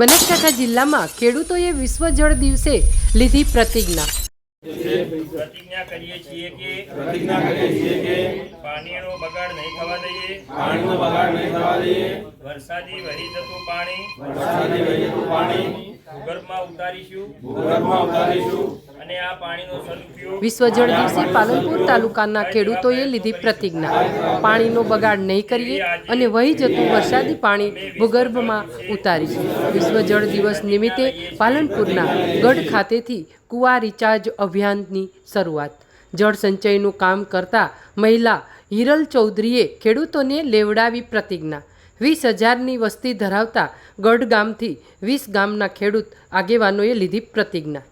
બનાસકાંઠા જિલ્લામાં ખેડૂતોએ વિશ્વ જળ દિવસે લીધી પ્રતિજ્ઞા. પ્રતિજ્ઞા કરીએ છીએ કે પ્રતિજ્ઞા કરીએ છીએ કે પાણીનો બગાડ નહીં થવા દઈએ. પાણીનો બગાડ નહીં થવા દઈએ. વરસાદી વહી જતું પાણી. વરસાદી વહી જતું પાણી. ભૂગર્ભમાં ઉતારીશું. ભૂગર્ભમાં ઉતારીશું. વિશ્વ જળ દિવસે પાલનપુર તાલુકાના ખેડૂતોએ લીધી પ્રતિજ્ઞા. પાણીનો બગાડ નહીં કરીએ અને વહી જતું વરસાદી પાણી ભૂગર્ભમાં ઉતારીશું વિશ્વ જળ દિવસ નિમિત્તે પાલનપુરના ગઢ ખાતેથી કુવા રિચાર્જ અભિયાનની શરૂઆત. જળ સંચયનું કામ કરતા મહિલા હિરલ ચૌધરીએ ખેડૂતોને લેવડાવી પ્રતિજ્ઞા. વીસ હજારની વસ્તી ધરાવતા ગઢ ગામથી વીસ ગામના ખેડૂત આગેવાનોએ લીધી પ્રતિજ્ઞા.